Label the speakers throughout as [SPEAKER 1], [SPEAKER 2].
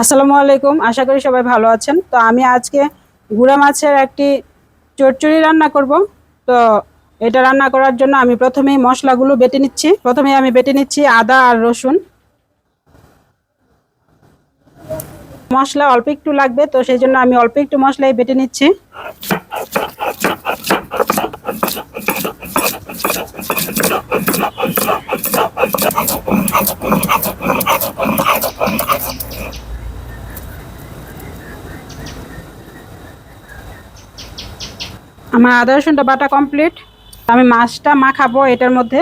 [SPEAKER 1] আসসালামু আলাইকুম, আশা করি সবাই ভালো আছেন। তো আমি আজকে গুড়া মাছের একটি চটচড়ি রান্না করব। তো এটা রান্না করার জন্য আমি প্রথমেই মশলাগুলো বেটে নিচ্ছি। প্রথমে আমি বেটে নিচ্ছি আদা আর রসুন। মশলা অল্প একটু লাগবে, তো সেই জন্য আমি অল্প একটু মশলাই বেটে নিচ্ছি। আমার আদা রসুনটা বাটা কমপ্লিট আমি মাছটা মাখাবো এটার মধ্যে।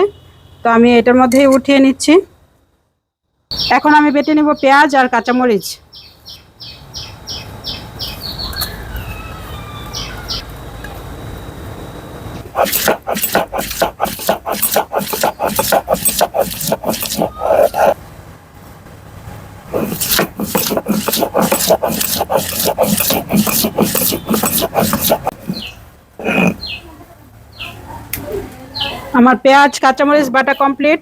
[SPEAKER 1] তো আমি এটার মধ্যেই উঠিয়ে নিচ্ছি। এখন আমি বেটে নেব পেঁয়াজ আর কাঁচামরিচ। আমার পেঁয়াজ, কাঁচামরিচ, বাটা কমপ্লিট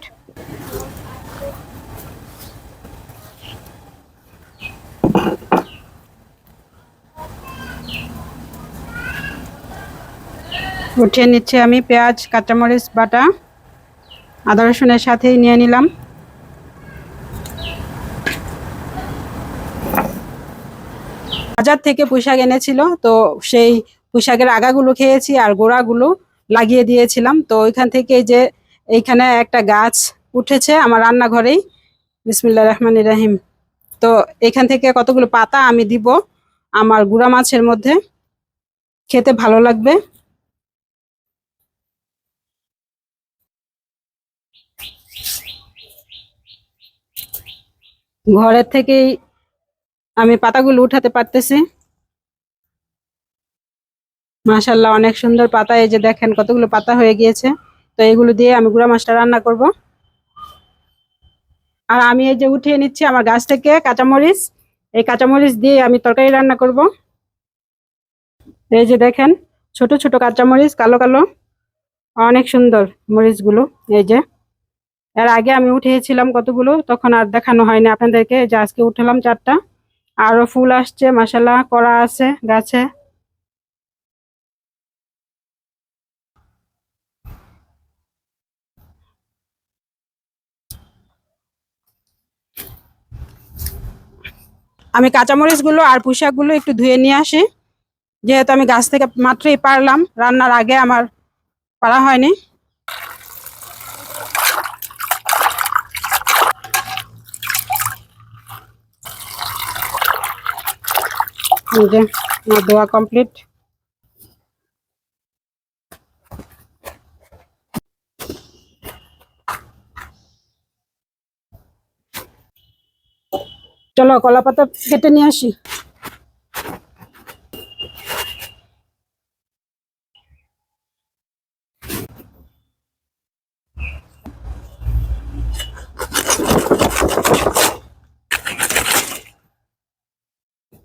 [SPEAKER 1] উঠিয়ে নিচ্ছে আমি পেঁয়াজ, কাঁচামরিচ, বাটা। আদা, রসুনের সাথেই নিয়ে নিলাম। বাজার থেকে পুঁইশাক এনেছিল, তো সেই পুঁইশাকের আগাগুলো খেয়েছি আর গোড়াগুলো লাগিয়ে দিয়েছিলাম। তো ওইখান থেকে যে এইখানে একটা গাছ উঠেছে আমার রান্নাঘরেই। বিসমিল্লা রহমান রাহিম। তো এখান থেকে কতগুলো পাতা আমি দিব আমার গুড়া মাছের মধ্যে। খেতে ভালো লাগবে। ঘরের থেকেই আমি পাতাগুলো উঠাতে পারতেছি। মাশাল্লাহ অনেক সুন্দর পাতা। এই যে দেখেন কতগুলো পাতা হয়ে গিয়েছে। তো এগুলো দিয়ে আমি গুঁড়া মাছটা রান্না করব। আর আমি এই যে উঠিয়ে নিচ্ছি আমার গাছ থেকে কাঁচামরিচ। এই কাঁচামরিচ দিয়ে আমি তরকারি রান্না করব। এই যে দেখেন, ছোট ছোট কাঁচামরিচ, কালো কালো, অনেক সুন্দর মরিচগুলো। এই যে, এর আগে আমি উঠিয়েছিলাম কতগুলো, তখন আর দেখানো হয়নি আপনাদেরকে। যে আজকে উঠালাম চারটা। আরও ফুল আসছে মাসাল্লাহ করা আছে গাছে। আমি কাঁচামরিচগুলো আর পুঁশাকগুলো একটু ধুয়ে নিয়ে আসি। যেহেতু আমি গাছ থেকে মাত্রই পারলাম, রান্নার আগে আমার পারা হয়নি। আমার ধোয়া কমপ্লিট। চলো কলা পাতা কেটে নিয়ে আসি।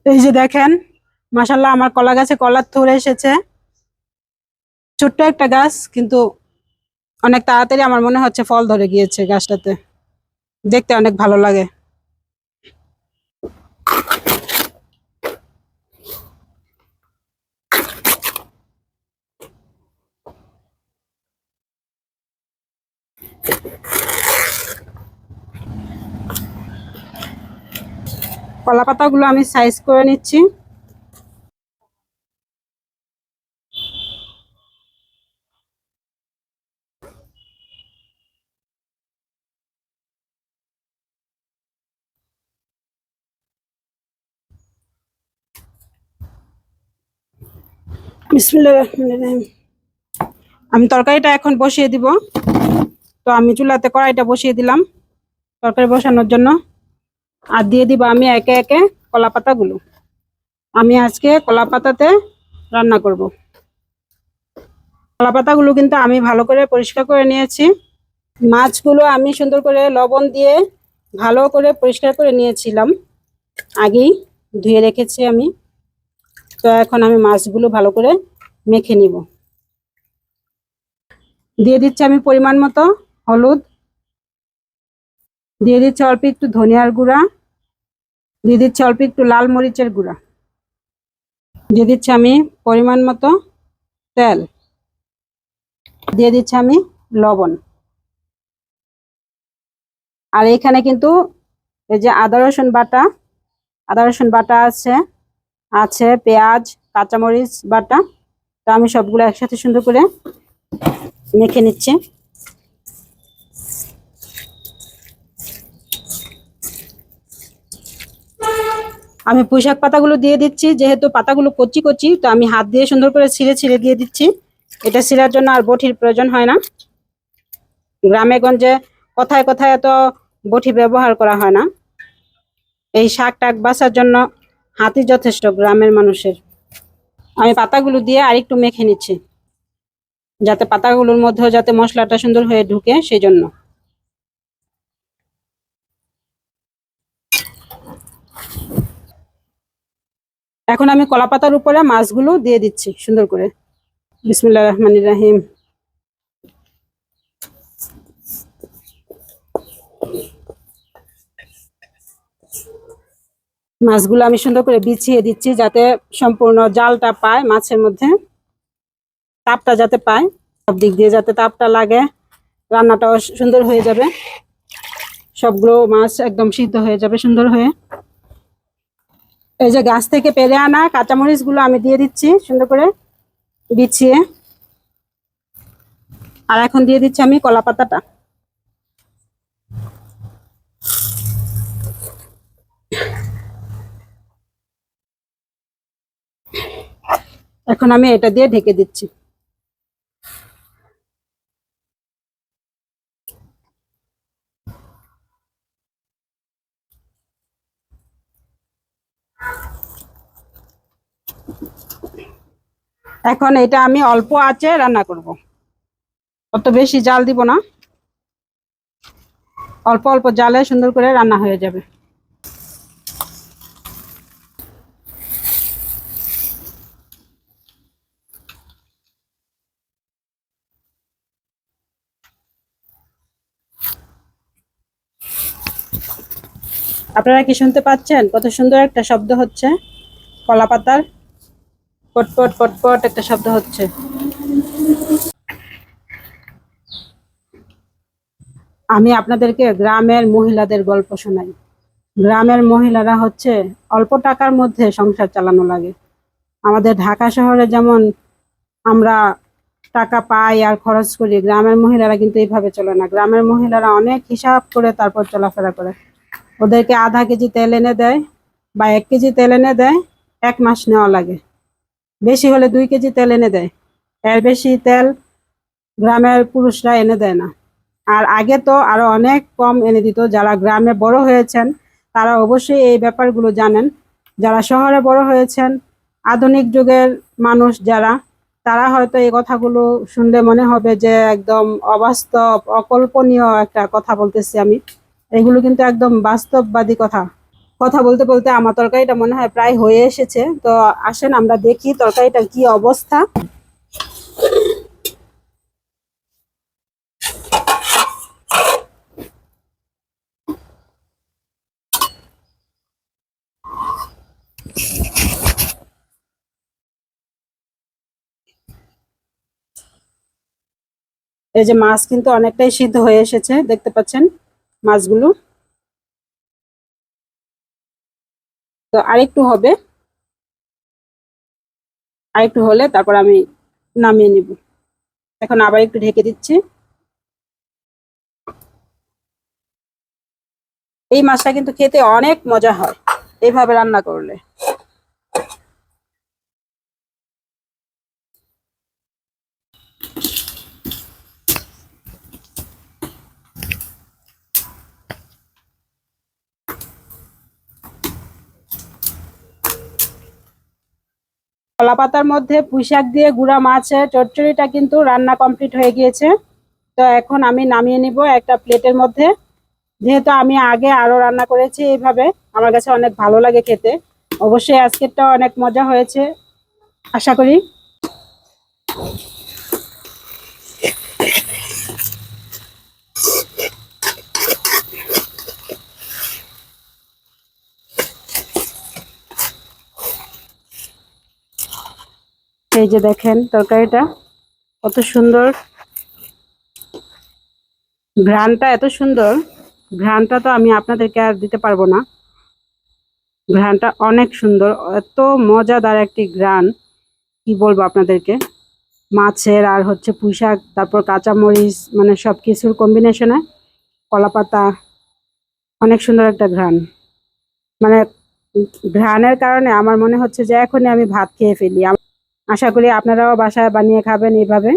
[SPEAKER 1] এই যে দেখেন মাসাল্লাহ আমার কলা গাছে কলার থুর এসেছে। ছোট্ট একটা গাছ, কিন্তু অনেক তাড়াতাড়ি আমার মনে হচ্ছে ফল ধরে গিয়েছে গাছটাতে। দেখতে অনেক ভালো লাগে। কলা পাতাগুলো আমি সাইজ করে নিচ্ছি। আমি তরকারিটা এখন বসিয়ে দিব। তো আমি চুলাতে কড়াইটা বসিয়ে দিলাম। তরকারি বসানোর জন্য আর দিয়ে দিব আমি একে একে কলা পাতাগুলো আমি আজকে কলা পাতাতে রান্না করব। কলা পাতাগুলো কিন্তু আমি ভালো করে পরিষ্কার করে নিয়েছি। মাছগুলো আমি সুন্দর করে লবণ দিয়ে ভালো করে পরিষ্কার করে নিয়েছিলাম। আগেই ধুয়ে রেখেছি আমি। তো এখন আমি মাছগুলো ভালো করে মেখে নিব। দিয়ে দিচ্ছি আমি পরিমাণ মতো হলুদ। দিয়ে দিচ্ছি অল্প একটু ধনিয়ার গুঁড়া, দিয়ে দিচ্ছি অল্প একটু লাল মরিচের গুঁড়া। দিয়ে দিচ্ছি আমি পরিমাণ মতো তেল। দিয়ে দিচ্ছি আমি লবণ। আর এখানে কিন্তু এই যে আদা, রসুন বাটা, আদা, রসুন বাটা আছে আছে পেঁয়াজ, কাঁচামরিচ বাটা। তো আমি সবগুলো একসাথে সুন্দর করে মেখে নিচ্ছি। আমি পুঁইশাক পাতাগুলো দিয়ে দিচ্ছি, যেহেতু পাতাগুলো কচি কচি, তো আমি হাত দিয়ে সুন্দর করে ছিঁড়ে ছিঁড়ে দিয়ে দিচ্ছি। এটা ছিঁড়ার জন্য আর বটির প্রয়োজন হয় না। গ্রামে গঞ্জে কোথায় কোথায় এত বটি ব্যবহার করা হয় না। এই শাক টাক বাসার জন্য হাতি যথেষ্ট, গ্রামের মানুষের। আমি পাতাগুলো দিয়ে আরেকটু মেখে নিচ্ছি, যাতে পাতাগুলোর মধ্যেও যাতে মশলাটা সুন্দর হয়ে ঢুকে সেই জন্য এখন আমি কলা পাতার উপরে মাছগুলো দিয়ে দিচ্ছি, সুন্দর করে। বিসমুল্লাহ রহমান রাহিম। মাছগুলো আমি সুন্দর করে বিছিয়ে দিচ্ছি যাতে সম্পূর্ণ জালটা পায় মাছের মধ্যে। তাপটা যাতে পায়, সব দিক দিয়ে যাতে তাপটা লাগে। রান্নাটাও সুন্দর হয়ে যাবে। সবগুলো মাছ একদম সিদ্ধ হয়ে যাবে সুন্দর হয়ে। এই যে গাছ থেকে পেরে আনা কাঁচামরিচগুলো আমি দিয়ে দিচ্ছি, সুন্দর করে বিছিয়ে। আর এখন দিয়ে দিচ্ছি আমি কলা পাতাটা। এখন আমি এটা দিয়ে ঢেকে দিচ্ছি। এখন এটা আমি অল্প আঁচে রান্না করব। অত বেশি জাল দিব না। অল্প অল্প জালে সুন্দর করে রান্না হয়ে যাবে। আপনারা কি শুনতে পাচ্ছেন? কত সুন্দর একটা শব্দ হচ্ছে। কলা পাতার পটপট পটপট একটা শব্দ হচ্ছে। আমি আপনাদেরকে গ্রামের মহিলাদের গল্প শোনাই। গ্রামের মহিলারা হচ্ছে অল্প টাকার মধ্যে সংসার চালানো লাগে। আমাদের ঢাকা শহরে যেমন আমরা টাকা পাই আর খরচ করি, গ্রামের মহিলারা কিন্তু এইভাবে চলে না। গ্রামের মহিলারা অনেক হিসাব করে তারপর চলাফেরা করে। ওদেরকে আধা কেজি তেল এনে দেয় বা এক কেজি তেল এনে দেয়, এক মাস নেওয়া লাগে। বেশি হলে দুই কেজি তেল এনে দেয়। এর বেশি তেল গ্রামের পুরুষরা এনে দেয় না। আর আগে তো আরও অনেক কম এনে দিত। যারা গ্রামে বড় হয়েছেন, তারা অবশ্যই এই ব্যাপারগুলো জানেন। যারা শহরে বড় হয়েছেন, আধুনিক যুগের মানুষ যারা, তারা হয়তো এই কথাগুলো শুনলে মনে হবে যে একদম অবাস্তব, অকল্পনীয় একটা কথা বলতেছি আমি। এগুলো কিন্তু একদম বাস্তববাদী কথা। কথা বলতে বলতে আমার তরকারিটা মনে হয় প্রায় হয়ে এসেছে। তো আসেন, আমরা দেখি তরকারিটার কি অবস্থা। এই যে মাছ কিন্তু অনেকটাই সিদ্ধ হয়ে এসেছে, দেখতে পাচ্ছেন মাছগুলো। তো আরেকটু হবে। আরেকটু হলে তারপর আমি নামিয়ে নিব। এখন আবার একটু ঢেকে দিচ্ছি। এই মাছটা কিন্তু খেতে অনেক মজা হয়। এইভাবে রান্না করলে। কলা পাতার মধ্যে পুঁইশাক দিয়ে গুঁড়া মাছের চটচড়িটা কিন্তু রান্না কমপ্লিট হয়ে গিয়েছে। তো এখন আমি নামিয়ে নিব একটা প্লেটের মধ্যে। যেহেতু আমি আগে আরও রান্না করেছি এইভাবে, আমার কাছে অনেক ভালো লাগে খেতে। অবশ্যই আজকেরটা অনেক মজা হয়েছে। আশা করি। এই যে দেখেন তরকারিটা, কত সুন্দর। ঘ্রাণটা এত সুন্দর, ঘ্রাণটা তো আমি আপনাদেরকে আর দিতে পারব না। ঘ্রাণটা অনেক সুন্দর, এত মজাদার একটি ঘ্রাণ, কি বলব আপনাদেরকে? মাছের আর হচ্ছে পুঁই শাক, তারপর কাঁচামরিচ মানে সব কিছুর কম্বিনেশনে কলাপাতা, অনেক সুন্দর একটা ঘ্রাণ। মানে ঘ্রাণের কারণে আমার মনে হচ্ছে যে এখনই আমি ভাত খেয়ে ফেলি। আশা করি আপনারাও বাসায় বানিয়ে খাবেন এইভাবে।